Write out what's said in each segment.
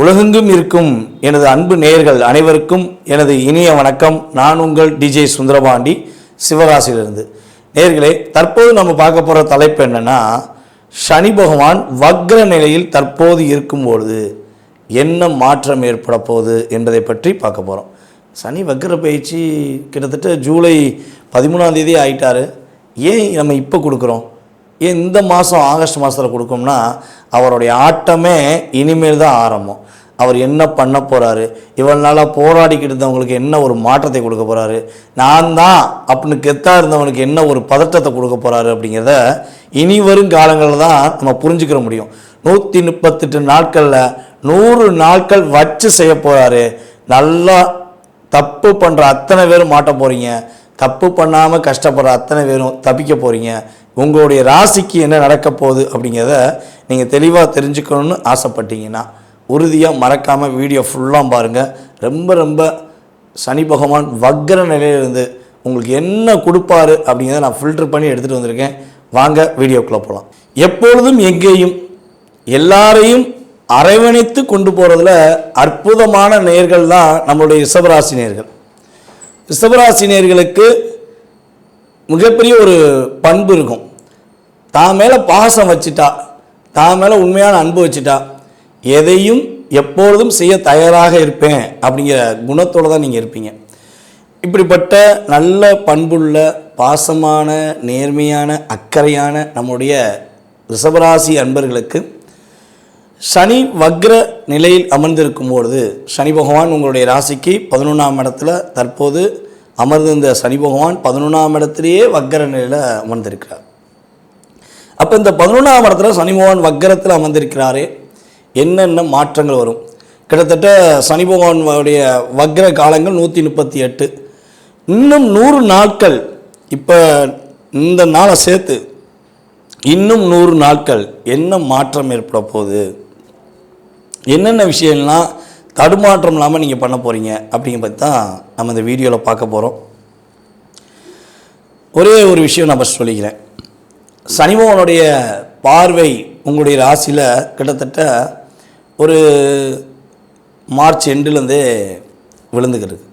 உலகெங்கும் இருக்கும் எனது அன்பு நேயர்கள் அனைவருக்கும் எனது இனிய வணக்கம். நான் உங்கள் டிஜே சுந்தரபாண்டி சிவகாசியிலிருந்து. நேர்களே தற்போது நம்ம பார்க்க போகிற தலைப்பு என்னன்னா சனி பகவான் வக்ர நிலையில் தற்போது இருக்கும்பொழுது என்ன மாற்றம் ஏற்பட போகுது என்பதை பற்றி பார்க்க போகிறோம் சனி வக்ர பயிற்சி கிட்டத்தட்ட ஜூலை பதிமூணாம் தேதி ஆயிட்டாரு. ஏன் நம்ம இப்போ கொடுக்குறோம்? இந்த மாதம் ஆகஸ்ட் மாதத்தில் கொடுக்கும்னா அவருடைய ஆட்டமே இனிமேல் தான் ஆரம்பம். அவர் என்ன பண்ண போகிறாரு இவ்வளோ நாளாக போராடிக்கிட்டு இருந்தவங்களுக்கு என்ன ஒரு மாற்றத்தை கொடுக்க போகிறாரு நான் தான் அப்படின்னு கெத்தாக இருந்தவனுக்கு என்ன ஒரு பதட்டத்தை கொடுக்க போகிறாரு அப்படிங்கிறத இனி வரும் காலங்களில் தான் நம்ம புரிஞ்சுக்கிற முடியும். நூற்றி முப்பத்தெட்டு நாட்களில் நூறு நாட்கள் வச்சு செய்ய போகிறாரு நல்லா தப்பு பண்ணுற அத்தனை பேரும் மாட்ட போகிறீங்க தப்பு பண்ணாமல் கஷ்டப்படுற அத்தனை பேரும் தப்பிக்க போகிறீங்க உங்களுடைய ராசிக்கு என்ன நடக்க போகுது அப்படிங்கிறத நீங்கள் தெளிவாக தெரிஞ்சுக்கணும்னு ஆசைப்பட்டீங்கன்னா உறுதியாக மறக்காமல் வீடியோ ஃபுல்லாக பாருங்கள் ரொம்ப ரொம்ப சனி பகவான் வக்ர நிலையிலிருந்து உங்களுக்கு என்ன கொடுப்பாரு அப்படிங்கிறத நான் ஃபில்டர் பண்ணி எடுத்துகிட்டு வந்திருக்கேன். வாங்க வீடியோக்குள்ளே போகலாம் எப்பொழுதும் எங்கேயும் எல்லாரையும் அரவணைத்து கொண்டு போகிறதுல அற்புதமான நேர்கள் தான் நம்மளுடைய ரிஷபராசி நேர்கள். ரிஷபராசி நேர்களுக்கு மிகப்பெரிய ஒரு பண்பு இருக்கும். தான் மேலே பாசம் வச்சுட்டா தான் மேலே உண்மையான அன்பு வச்சுட்டா எதையும் எப்பொழுதும் செய்ய தயாராக இருப்பேன் அப்படிங்கிற குணத்தோடு தான் நீங்கள் இருப்பீங்க. இப்படிப்பட்ட நல்ல பண்புள்ள பாசமான நேர்மையான அக்கறையான நம்முடைய ரிஷபராசி அன்பர்களுக்கு சனி வக்ர நிலையில் அமர்ந்திருக்கும் பொழுது சனி பகவான் உங்களுடைய ராசிக்கு பதினொன்றாம் இடத்துல தற்போது அமர்ந்திருந்த சனி பகவான் பதினொன்றாம் இடத்திலேயே வக்ர நிலையில் அமர்ந்திருக்கிறார். அப்போ இந்த பதினொன்றாம் இடத்துல சனி வக்கரத்தில் வக்ரத்தில் அமர்ந்திருக்கிறாரே. என்னென்ன மாற்றங்கள் வரும்? கிட்டத்தட்ட சனிபகவானுடைய வக்ர காலங்கள் நூற்றி முப்பத்தி எட்டு இன்னும் நூறு நாட்கள் இப்போ இந்த நாளை சேர்த்து இன்னும் நூறு நாட்கள் என்ன மாற்றம் ஏற்பட போகுது? என்னென்ன விஷயம்லாம் தடுமாற்றம் இல்லாமல் நீங்கள் பண்ண போகிறீங்க அப்படிங்க பற்றி தான் நம்ம இந்த வீடியோவில் பார்க்க போகிறோம் ஒரே ஒரு விஷயம் நான் ஃபஸ்ட் சொல்லிக்கிறேன். சனிபவனுடைய பார்வை உங்களுடைய ராசியில் கிட்டத்தட்ட ஒரு மார்ச் எண்டுலேருந்தே விழுந்துக்கிறது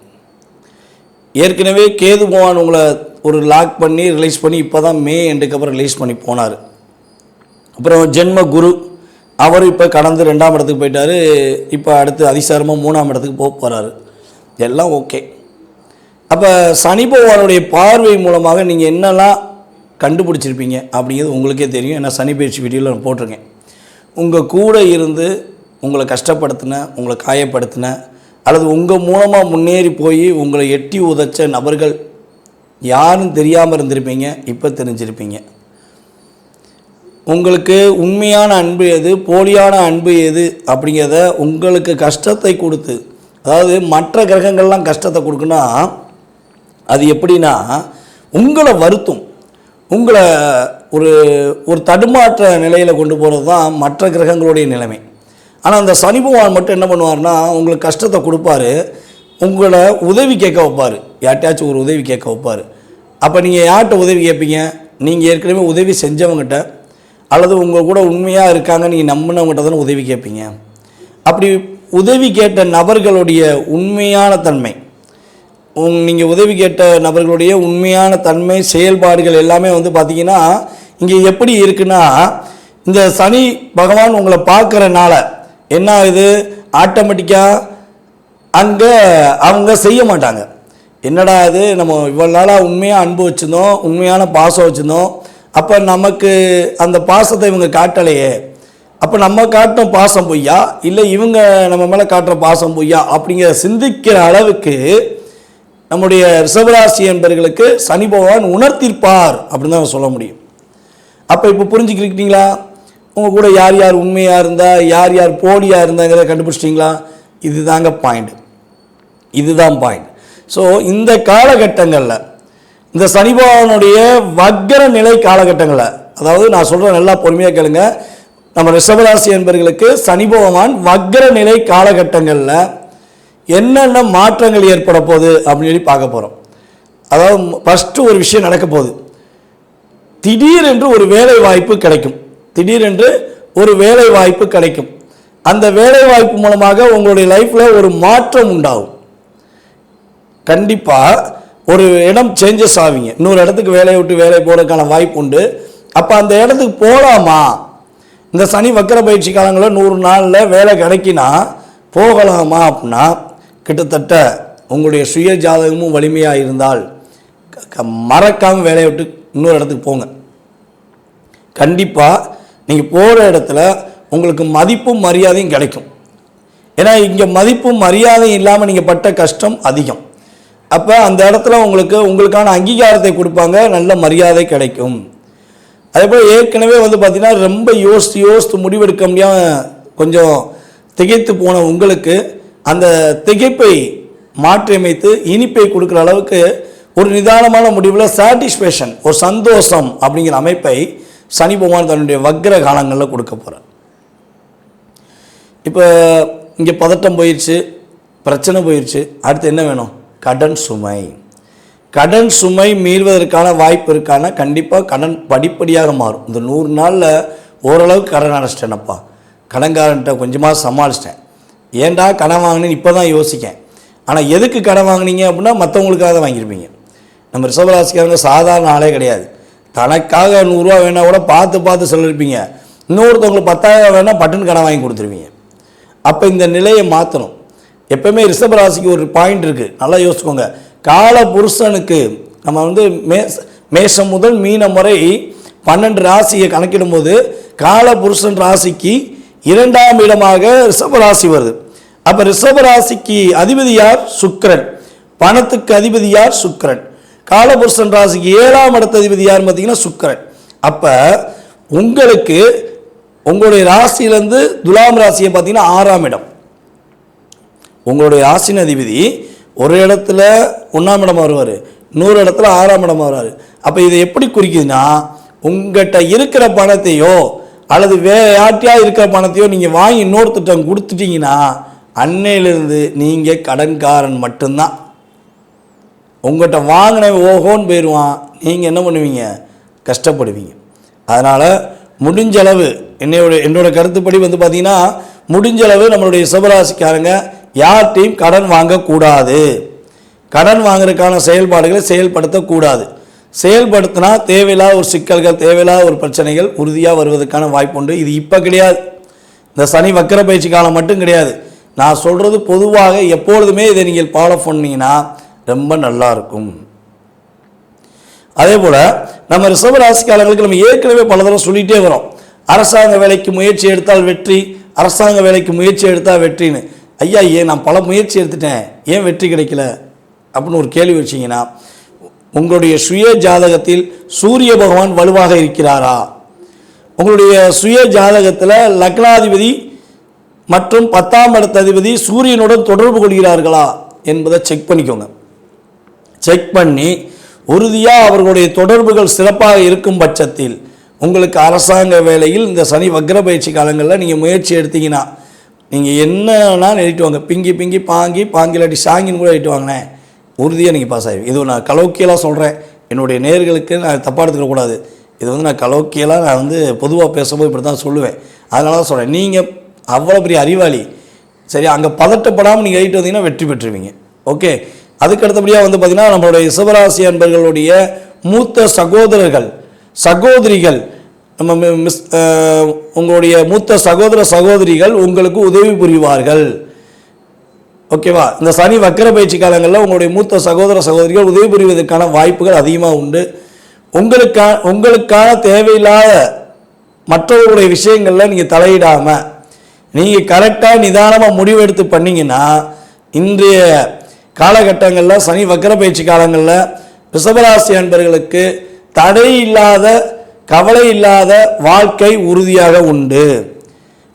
ஏற்கனவே கேது பகவான் உங்களை ஒரு லாக் பண்ணி ரிலீஸ் பண்ணி இப்போ தான் மே எண்டுக்கு அப்புறம் ரிலீஸ் பண்ணி போனார். அப்புறம் ஜென்ம குரு அவர் இப்போ கடந்து ரெண்டாம் இடத்துக்கு போயிட்டார். இப்போ அடுத்து அதிசாரமாக மூணாம் இடத்துக்கு போக போகிறாரு எல்லாம் ஓகே அப்போ சனி பகவானுடைய பார்வை மூலமாக நீங்கள் என்னெல்லாம் கண்டுபிடிச்சிருப்பீங்க அப்படிங்கிறது உங்களுக்கே தெரியும். ஏன்னா சனி பயிற்சி வீடியோவில் நான் போட்டிருக்கேன். உங்கள் கூட இருந்து உங்களை கஷ்டப்படுத்தின உங்களை காயப்படுத்தின அல்லது உங்கள் மூலமாக முன்னேறி போய் உங்களை எட்டி உதைச்ச நபர்கள் யாரும் தெரியாமல் இருந்திருப்பீங்க. இப்போ தெரிஞ்சிருப்பீங்க. உங்களுக்கு உண்மையான அன்பு எது? போலியான அன்பு எது? அப்படிங்கிறத உங்களுக்கு கஷ்டத்தை கொடுத்து அதாவது மற்ற கிரகங்கள்லாம் கஷ்டத்தை கொடுக்குன்னா அது எப்படின்னா உங்களை வருத்தும். உங்களை ஒரு ஒரு தடுமாற்ற நிலையில் கொண்டு போகிறது தான் மற்ற கிரகங்களுடைய நிலைமை. ஆனால் அந்த சனி பகவான் மட்டும் என்ன பண்ணுவார்னா உங்களுக்கு கஷ்டத்தை கொடுப்பாரு. உங்களை உதவி கேட்க வைப்பார். யார்ட்டையாச்சும் ஒரு உதவி கேட்க வைப்பார். அப்போ நீங்கள் யார்கிட்ட உதவி கேட்பீங்க? நீங்கள் ஏற்கனவே உதவி செஞ்சவங்ககிட்ட அல்லது உங்கள் கூட உண்மையாக இருக்காங்க நீங்கள் நம்பினவங்ககிட்ட தானே உதவி கேட்பீங்க. அப்படி உதவி கேட்ட நபர்களுடைய உண்மையான தன்மை உங் நீங்கள் உதவி கேட்ட நபர்களுடைய உண்மையான தன்மை செயல்பாடுகள் எல்லாமே வந்து பார்த்தீங்கன்னா இங்கே எப்படி இருக்குன்னா இந்த சனி பகவான் உங்களை பார்க்குறனால என்ன ஆகுது? ஆட்டோமேட்டிக்காக அங்கே அவங்க செய்ய மாட்டாங்க. என்னடா இது? நம்ம இவ்வளோ நாளாக உண்மையாக அன்பு வச்சுருந்தோம் உண்மையான பாசம் வச்சுருந்தோம். அப்போ நமக்கு அந்த பாசத்தை இவங்க காட்டலையே. அப்போ நம்ம காட்டும் பாசம் பொய்யா? இல்லை இவங்க நம்ம மேலே காட்டுற பாசம் பொய்யா? அப்படிங்கிற சிந்திக்கிற அளவுக்கு நம்முடைய ரிஷபராசி என்பர்களுக்கு சனி பகவான் உணர்த்திருப்பார் அப்படின்னு தான் சொல்ல முடியும். அப்போ இப்போ புரிஞ்சுக்கிட்டீங்களா உங்கள் கூட யார் யார் உண்மையாக இருந்தால் யார் யார் போலியாக இருந்தாங்கிறத கண்டுபிடிச்சிட்டிங்களா? இதுதாங்க பாயிண்ட் இதுதான் பாயிண்ட் ஸோ இந்த காலகட்டங்களில் இந்த சனி பகவானுடைய வக்கர நிலை காலகட்டங்களில் அதாவது நான் சொல்கிறேன் நல்லா பொறுமையாக கேளுங்க. நம்ம ரிஷபராசி என்பர்களுக்கு சனி பகவான் வக்கர நிலை காலகட்டங்களில் என்னென்ன மாற்றங்கள் ஏற்பட போகுது அப்படின்னு சொல்லி பார்க்க போகிறோம் அதாவது ஃபஸ்ட்டு ஒரு விஷயம் நடக்க போகுது. திடீரென்று ஒரு வேலை வாய்ப்பு கிடைக்கும். திடீரென்று ஒரு வேலை வாய்ப்பு கிடைக்கும். அந்த வேலை வாய்ப்பு மூலமாக உங்களுடைய லைஃப்பில் ஒரு மாற்றம் உண்டாகும். கண்டிப்பாக ஒரு இடம் சேஞ்சஸ் ஆவீங்க. இன்னொரு இடத்துக்கு வேலையை விட்டு வேலை போகிறதுக்கான வாய்ப்பு உண்டு. அப்போ அந்த இடத்துக்கு போகலாமா இந்த சனி வக்கர பயிற்சி காலங்களில் நூறு நாளில் வேலை கிடைக்கினா போகலாமா அப்படின்னா கிட்டத்தட்ட உங்களுடைய சுய ஜாதகமும் வலிமையாக இருந்தால் மறக்காமல் வேலையை விட்டு இன்னொரு இடத்துக்கு போங்க. கண்டிப்பாக நீங்கள் போகிற இடத்துல உங்களுக்கு மதிப்பும் மரியாதையும் கிடைக்கும். ஏன்னா இங்கே மதிப்பும் மரியாதையும் இல்லாமல் நீங்கள் பட்ட கஷ்டம் அதிகம். அப்போ அந்த இடத்துல உங்களுக்கு உங்களுக்கான அங்கீகாரத்தை கொடுப்பாங்க நல்ல மரியாதை கிடைக்கும். அதே போல் ஏற்கனவே வந்து பார்த்திங்கன்னா ரொம்ப யோசித்து யோசித்து முடிவெடுக்க முடியாமல் கொஞ்சம் திகைத்து போன உங்களுக்கு அந்த திகைப்பை மாற்றியமைத்து இனிப்பை கொடுக்குற அளவுக்கு ஒரு நிதானமான முடிவில் சாட்டிஸ்ஃபேக்ஷன் ஒரு சந்தோஷம் அப்படிங்கிற அமைப்பை சனி பகவான் தன்னுடைய வக்ர காலங்களில் கொடுக்க போகிறார் இப்போ இங்கே பதட்டம் போயிடுச்சு பிரச்சனை போயிடுச்சு அடுத்து என்ன வேணும்? கடன் சுமை. கடன் சுமை மீள்வதற்கான வாய்ப்பு இருக்கான கண்டிப்பாக கடன் படிப்படியாக மாறும். இந்த நூறு நாளில் ஓரளவுக்கு கடன் அடைச்சிட்டேனப்பா. கடன்காரன்ட்ட கொஞ்சமாக சமாளிச்சிட்டேன். ஏன்டா கடன் வாங்கினேன்னு இப்போ தான் யோசிக்கேன். ஆனால் எதுக்கு கடன் வாங்குனீங்க அப்படின்னா மற்றவங்களுக்காக தான் வாங்கியிருப்பீங்க. நம்ம ரிசர்வராசிக்காரங்க சாதாரண ஆளே கிடையாது. தனக்காக நூறுரூவா வேணா கூட பார்த்து பார்த்து சொல்லியிருப்பீங்க இன்னொருத்தவங்களுக்கு பத்தாயிரம் வேணால் பட்டுன்னு கடன் வாங்கி கொடுத்துருவீங்க. அப்போ இந்த நிலையை மாற்றணும் எப்பவுமே ரிஷப ராசிக்கு ஒரு பாயிண்ட் இருக்குது நல்லா யோசிச்சுக்கோங்க. கால புருஷனுக்கு நம்ம வந்து மே மேஷம் முதல் மீன முறை பன்னெண்டு ராசியை கணக்கிடும்போது கால புருஷன் ராசிக்கு இரண்டாம் இடமாக ரிஷபராசி வருது. அப்போ ரிஷபராசிக்கு அதிபதி யார்? சுக்கரன். பணத்துக்கு அதிபதி யார்? சுக்கரன். காலபுருஷன் ராசிக்கு ஏழாம் இடத்த அதிபதி யார் பார்த்தீங்கன்னா சுக்கரன். அப்போ உங்களுக்கு உங்களுடைய ராசியிலேருந்து துலாம் ராசியை பார்த்தீங்கன்னா ஆறாம் இடம். உங்களுடைய ராசின் அதிபதி ஒரு இடத்துல ஒன்றாம் இடம் வருவார். இன்னொரு இடத்துல ஆறாம் இடம் வருவார். அப்போ இதை எப்படி குறிக்குதுன்னா உங்கள்கிட்ட இருக்கிற பணத்தையோ அல்லது வேறு யார்ட்டையா இருக்கிற பணத்தையோ நீங்கள் வாங்கி இன்னொருத்திட்டம் கொடுத்துட்டீங்கன்னா அன்னையிலிருந்து நீங்கள் கடன்காரன் மட்டும்தான். உங்கள்கிட்ட வாங்கின ஓஹோன்னு போயிடுவான். நீங்கள் என்ன பண்ணுவீங்க? கஷ்டப்படுவீங்க. அதனால் முடிஞ்சளவு என்னோட என்னோட கருத்துப்படி வந்து பார்த்தீங்கன்னா முடிஞ்ச அளவு நம்மளுடைய சிவராசிக்காரங்க யார்கிட்டையும் கடன் வாங்கக்கூடாது. கடன் வாங்குறதுக்கான செயல்பாடுகளை செயல்படுத்தக்கூடாது. செயல்படுத்தினா தேவையில்லாத ஒரு சிக்கல்கள் தேவையில்லாத ஒரு பிரச்சனைகள் உறுதியாக வருவதற்கான வாய்ப்பு உண்டு இது இப்போ கிடையாது. இந்த சனி வக்கர பயிற்சி காலம் மட்டும் கிடையாது. நான் சொல்கிறது பொதுவாக எப்பொழுதுமே இதை நீங்கள் ஃபாலோ பண்ணீங்கன்னா ரொம்ப நல்லா இருக்கும். அதே போல் நம்ம ரிசர்வ் ராசிக்காரங்களுக்கு நம்ம ஏற்கனவே பல தடவை சொல்லிகிட்டே வரோம். அரசாங்க வேலைக்கு முயற்சி எடுத்தால் வெற்றி அரசாங்க வேலைக்கு முயற்சி எடுத்தால் வெற்றின்னு. ஐயா ஏன் நான் பல முயற்சி எடுத்துட்டேன். ஏன் வெற்றி கிடைக்கல? அப்படின்னு ஒரு கேள்வி வச்சிங்கன்னா உங்களுடைய சுய ஜாதகத்தில் சூரிய பகவான் வலுவாக இருக்கிறாரா? உங்களுடைய சுய ஜாதகத்தில் லக்னாதிபதி மற்றும் பத்தாம் இடத்த அதிபதி சூரியனுடன் தொடர்பு கொள்கிறார்களா என்பதை செக் பண்ணிக்கோங்க. செக் பண்ணி உறுதியாக அவர்களுடைய தொடர்புகள் சிறப்பாக இருக்கும் பட்சத்தில் உங்களுக்கு அரசாங்க வேலையில் இந்த சனி வக்ர பயிற்சி காலங்களில் நீங்கள் முயற்சி எடுத்தீங்கன்னா நீங்கள் என்னன்னா எழுதிட்டு வாங்க. பிங்கி பிங்கி பாங்கி பாங்கிலாட்டி சாங்கின்னு கூட எழுதிட்டு வாங்கினேன் உறுதியாக நீங்கள் பாஸ் ஆகிடுவீங்க இது நான் கலோக்கியலாக சொல்கிறேன் என்னுடைய நேர்களுக்கு நான் தப்பாக எடுத்துக்கக்கூடாது இது வந்து நான் கலோக்கியலாக நான் வந்து பொதுவாக பேசும்போது இப்படி தான் சொல்லுவேன். அதனால தான் சொல்கிறேன் நீங்கள் அவ்வளோ பெரிய அறிவாளி. சரி அங்கே பதட்டப்படாமல் நீங்கள் எழுதிட்டு வந்தீங்கன்னா வெற்றி பெற்றுருவீங்க. ஓகே அதுக்கு அடுத்தபடியாக வந்து பார்த்திங்கன்னா நம்மளுடைய சிவராசி அன்பர்களுடைய மூத்த சகோதரர்கள் சகோதரிகள் நம்ம மிஸ் உங்களுடைய மூத்த சகோதர சகோதரிகள் உங்களுக்கு உதவி புரிவார்கள். ஓகேவா? இந்த சனி வக்கர பயிற்சி காலங்களில் உங்களுடைய மூத்த சகோதர சகோதரிகள் உதவி புரிவதற்கான வாய்ப்புகள் அதிகமாக உண்டு. உங்களுக்கா உங்களுக்கான தேவையில்லாத மற்றவர்களுடைய விஷயங்களில் நீங்கள் தலையிடாமல் நீங்கள் கரெக்டாக நிதானமாக முடிவெடுத்து பண்ணிங்கன்னா இன்றைய காலகட்டங்களில் சனி வக்கர பயிற்சி காலங்களில் ரிஷபராசி அன்பர்களுக்கு தடை இல்லாத கவலை இல்லாத வாழ்க்கை உறுதியாக உண்டு.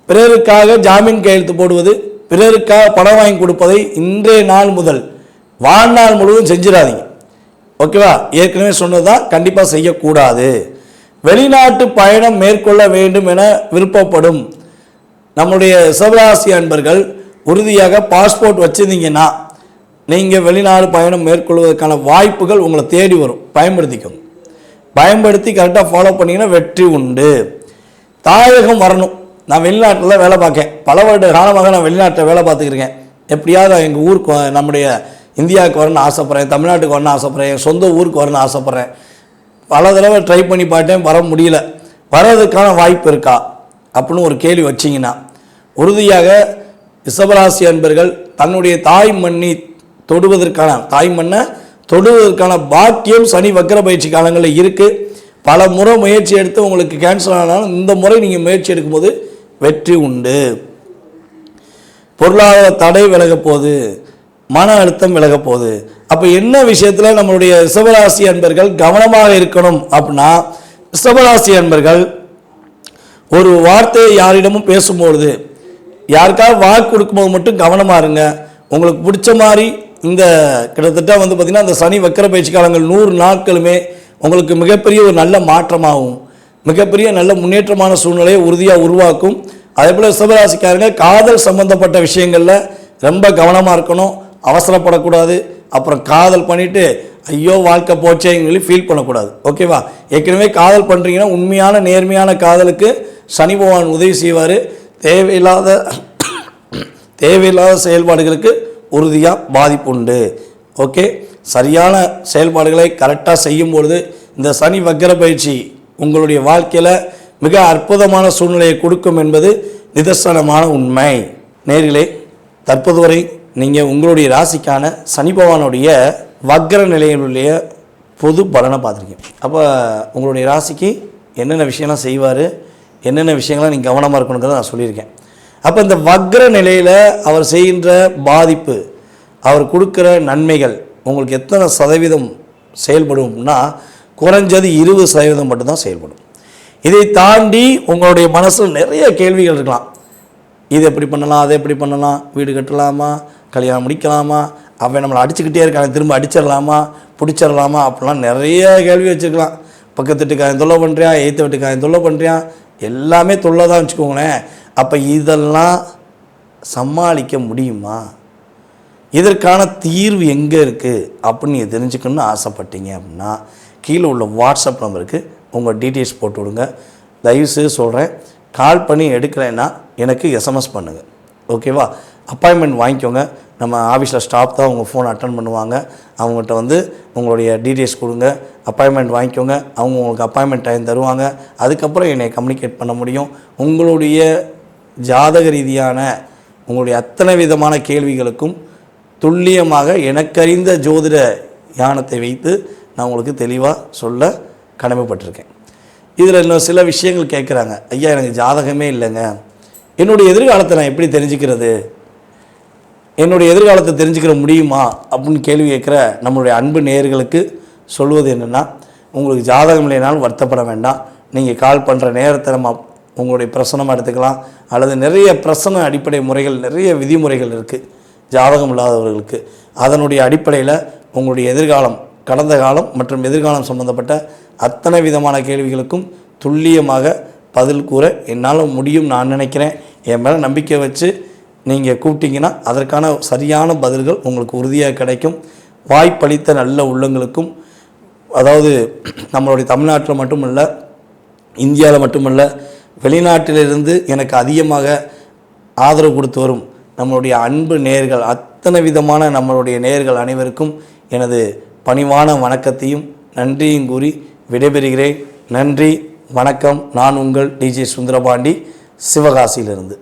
பிறருக்காக ஜாமீன் கையெழுத்து போடுவது பிறருக்காக பணம் வாங்கி கொடுப்பதை இன்றைய நாள் முதல் வாழ்நாள் முழுவதும் செஞ்சிடாதீங்க. ஓகேவா? ஏற்கனவே சொன்னதுதான் கண்டிப்பாக செய்யக்கூடாது. வெளிநாட்டு பயணம் மேற்கொள்ள வேண்டும் என விருப்பப்படும் நம்முடைய சிவராசி அன்பர்கள் உறுதியாக பாஸ்போர்ட் வச்சுருந்தீங்கன்னா நீங்கள் வெளிநாடு பயணம் மேற்கொள்வதற்கான வாய்ப்புகள் உங்களை தேடி வரும். பயன்படுத்திக்கோங்க. பயன்படுத்தி கரெக்டாக ஃபாலோ பண்ணிங்கன்னா வெற்றி உண்டு. தாயகம் வரணும். நான் வெளிநாட்டில் தான் வேலை பார்க்கேன். பல வருட காலமாக நான் வெளிநாட்டில் வேலை பார்த்துக்கிறேன் எப்படியாவது எங்கள் ஊருக்கு நம்முடைய இந்தியாவுக்கு வரணும்னு ஆசைப்பட்றேன். தமிழ்நாட்டுக்கு வரணும்னு ஆசைப்பட்றேன். என் சொந்த ஊருக்கு வரணும்னு ஆசைப்பட்றேன். பல தடவை ட்ரை பண்ணி பார்த்தேன். வர முடியல. வர்றதுக்கான வாய்ப்பு இருக்கா? அப்படின்னு ஒரு கேள்வி வச்சிங்கன்னா உறுதியாக ரிஷபராசி அன்பர்கள் தன்னுடைய தாய் மண்ணி தொடுவதற்கான தாய் மண்ணை தொடுவதற்கான பாக்கியம் சனி வக்கர பயிற்சி காலங்களில் இருக்குது பல முறை முயற்சி எடுத்து உங்களுக்கு கேன்சல் ஆனாலும் இந்த முறை நீங்கள் முயற்சி எடுக்கும்போது வெற்றி உண்டு. பொருளாதார தடை விலகப்போகுது மன அழுத்தம் விலகப்போகுது அப்போ என்ன விஷயத்தில் நம்மளுடைய ரிஷபராசி அன்பர்கள் கவனமாக இருக்கணும் அப்படின்னா ரிஷபராசி அன்பர்கள் ஒரு வார்த்தையை யாரிடமும் பேசும்பொழுது யாருக்காவது வாக்கு கொடுக்கும்போது மட்டும் கவனமாக இருங்க. உங்களுக்கு பிடிச்ச மாதிரி இந்த கிட்டத்தட்ட வந்து பார்த்திங்கன்னா அந்த சனி வக்கர பயிற்சி காலங்கள் நூறு நாட்களுமே உங்களுக்கு மிகப்பெரிய ஒரு நல்ல மாற்றமாகும். மிகப்பெரிய நல்ல முன்னேற்றமான சூழ்நிலையை உறுதியாக உருவாக்கும். அதே போல் சிவராசிக்காரங்க காதல் சம்பந்தப்பட்ட விஷயங்களில் ரொம்ப கவனமாக இருக்கணும். அவசரப்படக்கூடாது. அப்புறம் காதல் பண்ணிவிட்டு ஐயோ வாழ்க்கை போச்சேன்னு சொல்லி ஃபீல் பண்ணக்கூடாது. ஓகேவா ஏற்கனவே காதல் பண்ணுறீங்கன்னா உண்மையான நேர்மையான காதலுக்கு சனி பகவான் உதவி செய்வார். தேவையில்லாத தேவையில்லாத செயல்பாடுகளுக்கு உறுதியாக பாதிப்பு உண்டு. ஓகே சரியான செயல்பாடுகளை கரெக்டாக செய்யும் பொழுது இந்த சனி வக்கர பயிற்சி உங்களுடைய வாழ்க்கையில் மிக அற்புதமான சூழ்நிலையை கொடுக்கும் என்பது நிதர்சனமான உண்மை. நேர்களே தற்போது வரை நீங்கள் உங்களுடைய ராசிக்கான சனி பகவானுடைய வக்ர நிலையிலுடைய பொது பலனை பார்த்துருக்கீங்க. அப்போ உங்களுடைய ராசிக்கு என்னென்ன விஷயம்லாம் செய்வார் என்னென்ன விஷயங்கள்லாம் நீங்கள் கவனமாக இருக்கணுங்கிறத நான் சொல்லியிருக்கேன். அப்போ இந்த வக்ர நிலையில் அவர் செய்கின்ற பாதிப்பு அவர் கொடுக்குற நன்மைகள் உங்களுக்கு எத்தனை சதவீதம் செயல்படும்னா குறைஞ்சது இருபது சதவீதம் மட்டும்தான் செயல்படும். இதை தாண்டி உங்களுடைய மனசில் நிறைய கேள்விகள் இருக்கலாம். இது எப்படி பண்ணலாம் அதை எப்படி பண்ணலாம் வீடு கட்டலாமா கல்யாணம் முடிக்கலாமா அவன் நம்மளை அடிச்சுக்கிட்டே இருக்காங்க திரும்ப அடிச்சிடலாமா பிடிச்சிடலாமா அப்படிலாம் நிறைய கேள்வி வச்சுருக்கலாம். பக்கத்து வீட்டுக்காரன் தொல்லை பண்ணுறியா எய்த்த வீட்டுக்காரன் தொல்லை பண்ணுறியா எல்லாமே தொல்லை தான் வச்சுக்கோங்களேன். அப்போ இதெல்லாம் சமாளிக்க முடியுமா? இதற்கான தீர்வு எங்கே இருக்குது அப்படின்னு நீங்கள் தெரிஞ்சுக்கணும்னு ஆசைப்பட்டீங்க அப்படின்னா கீழே உள்ள வாட்ஸ்அப் நம்பருக்கு உங்கள் டீட்டெயில்ஸ் போட்டு விடுங்க. தயவுசெய்து சொல்கிறேன் கால் பண்ணி எடுக்கலைன்னா எனக்கு எஸ்எம்எஸ் பண்ணுங்கள் ஓகேவா அப்பாயின்மெண்ட் வாங்கிக்கோங்க. நம்ம ஆஃபீஸில் ஸ்டாஃப் தான் உங்கள் ஃபோன் அட்டன் பண்ணுவாங்க. அவங்ககிட்ட வந்து உங்களுடைய டீட்டெயில்ஸ் கொடுங்க. அப்பாயின்மெண்ட் வாங்கிக்கோங்க. அவங்க உங்களுக்கு அப்பாயின்மெண்ட் டைம் தருவாங்க. அதுக்கப்புறம் என்னை கம்யூனிகேட் பண்ண முடியும். உங்களுடைய ஜாதக ரீதியான உங்களுடைய அத்தனை விதமான கேள்விகளுக்கும் துல்லியமாக எனக்கறிந்த ஜோதிட ஞானத்தை வைத்து நான் உங்களுக்கு தெளிவாக சொல்ல கடமைப்பட்டிருக்கேன். இதில் இன்னும் சில விஷயங்கள் கேட்குறாங்க ஐயா எனக்கு ஜாதகமே இல்லைங்க. என்னுடைய எதிர்காலத்தை நான் எப்படி தெரிஞ்சுக்கிறது? என்னுடைய எதிர்காலத்தை தெரிஞ்சுக்கிற முடியுமா? அப்படின்னு கேள்வி கேட்குற நம்மளுடைய அன்பு நேயர்களுக்கு சொல்வது என்னென்னா உங்களுக்கு ஜாதகம் இல்லைனாலும் வருத்தப்பட வேண்டாம். நீங்கள் கால் பண்ணுற நேரத்தை நம்ம உங்களுடைய பிரசனமாக எடுத்துக்கலாம். அல்லது நிறைய பிரசன அடிப்படை முறைகள் நிறைய விதிமுறைகள் இருக்குது ஜாதகம் இல்லாதவர்களுக்கு. அதனுடைய அடிப்படையில் உங்களுடைய எதிர்காலம் கடந்த காலம் மற்றும் எதிர்காலம் சம்பந்தப்பட்ட அத்தனை விதமான கேள்விகளுக்கும் துல்லியமாக பதில் கூற என்னால் முடியும் நான் நினைக்கிறேன். என் மேலே நம்பிக்கை வச்சு நீங்கள் கூப்பிட்டிங்கன்னா அதற்கான சரியான பதில்கள் உங்களுக்கு உறுதியாக கிடைக்கும். வாய்ப்பளித்த நல்ல உள்ளங்களுக்கும் அதாவது நம்மளுடைய தமிழ்நாட்டில் மட்டுமல்ல இந்தியாவில் மட்டுமல்ல வெளிநாட்டிலிருந்து எனக்கு அதிகமாக ஆதரவு கொடுத்து வரும் நம்மளுடைய அன்பு நேர்கள் அத்தனை விதமான நம்மளுடைய நேர்கள் அனைவருக்கும் எனது பணிவான வணக்கத்தையும் நன்றியும் கூறி விடைபெறுகிறேன். நன்றி வணக்கம். நான் உங்கள் டிஜே சுந்தரபாண்டி சிவகாசியிலிருந்து.